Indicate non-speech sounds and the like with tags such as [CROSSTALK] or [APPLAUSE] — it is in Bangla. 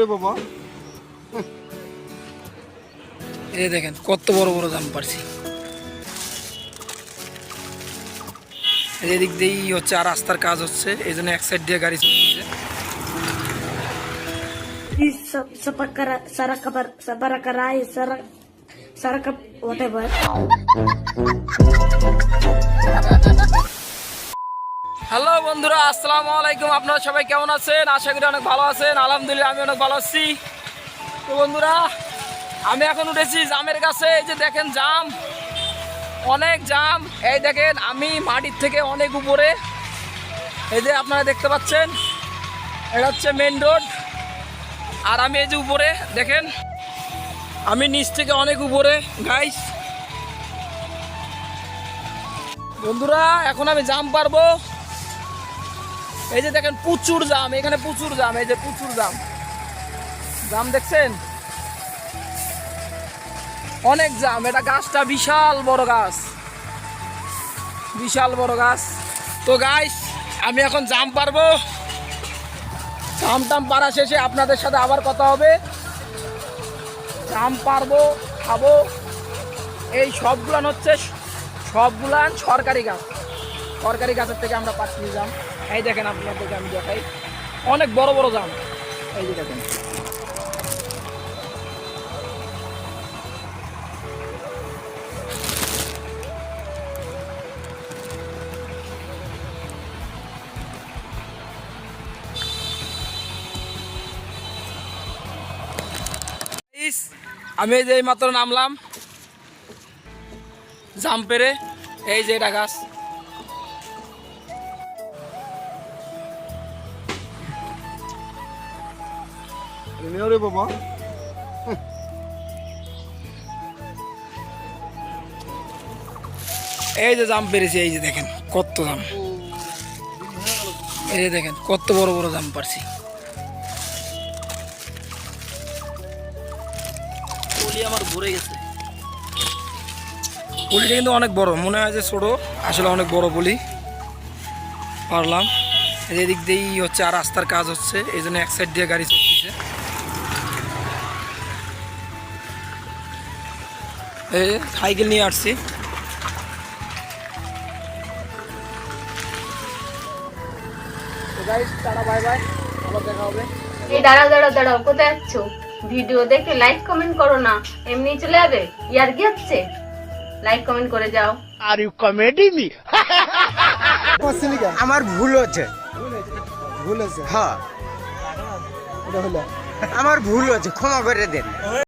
রে বাবা। এই দেখেন কত বড় বড় জাম পারছি। এদিক দিয়েই হচ্ছে আর রাস্তার কাজ হচ্ছে এই জন্য এক সাইড দিয়ে গাড়ি চলছে Sapakara, Sarakapar, Sabarakarai, Sarak, Sarakap, whatever. Hello বন্ধুরা, আসসালামু আলাইকুম। আপনারা সবাই কেমন আছেন? আশা করি অনেক ভালো আছেন। আলহামদুলিল্লাহ, আমি অনেক ভালো আছি। তো বন্ধুরা, আমি এখন উঠেছি জামের কাছে। এই যে দেখেন জাম, অনেক জাম। এই দেখেন, আমি মাটির থেকে অনেক উপরে। এই যে আপনারা দেখতে পাচ্ছেন, এটা হচ্ছে মেন রোড আর আমি এই যে উপরে, দেখেন, আমি নিচ থেকে অনেক উপরে গাইস বন্ধুরা, এখন আমি জাম পারব। এই যে দেখেন প্রচুর জাম, এখানে প্রচুর জাম, এই যে প্রচুর জাম। জাম দেখছেন? অনেক জাম, এটা গাছটা বিশাল বড় গাছ। বিশাল বড় গাছ। তো গাইস আমি এখন জাম পারব। জাম টাম পারা শেষে আপনাদের সাথে আবার কথা হবে। জাম পারব, খাব। এই সবগুলান হচ্ছে, সবগুলান সরকারি গাছ। সরকারি গাছের থেকে আমরা পাচ্ছি জাম। এই দেখেন আপনাদেরকে আমি দেখাই। অনেক বড় বড় জাম। এই যে দেখেন। আমি যে মাত্র নামলাম। জাম পেরে। এই যে এটা গাছ। রে বাবা। এই যে জাম পেরেছি, এই যে দেখেন কত জাম। এই যে দেখেন কত বড় বড় জাম পারছি। আমার ভরে গেছে। পলিটা কিন্তু অনেক বড়, মনে হয় যে ছোট, আসলে অনেক বড় পুলি। পারলাম। এদিক দিয়েই হচ্ছে আর রাস্তার কাজ হচ্ছে, এই জন্য এক সাইড দিয়ে গাড়ি চলতেছে। সাইকেল নিয়ে আসছি। গাইস টাটা বাই বাই আবার দেখা হবে। এই দাঁড়াও দাঁড়াও দাঁড়াও কোথায় যাচ্ছ ভিডিও দেখে লাইক কমেন্ট করো না। এমনি চলে যাবে? ইয়ার কি হচ্ছে? লাইক কমেন্ট করে যাও। [LAUGHS] আমার ভুল হচ্ছে। ভুল আছে হ্যাঁ। আমার ভুল হচ্ছে ক্ষমা করে দেন।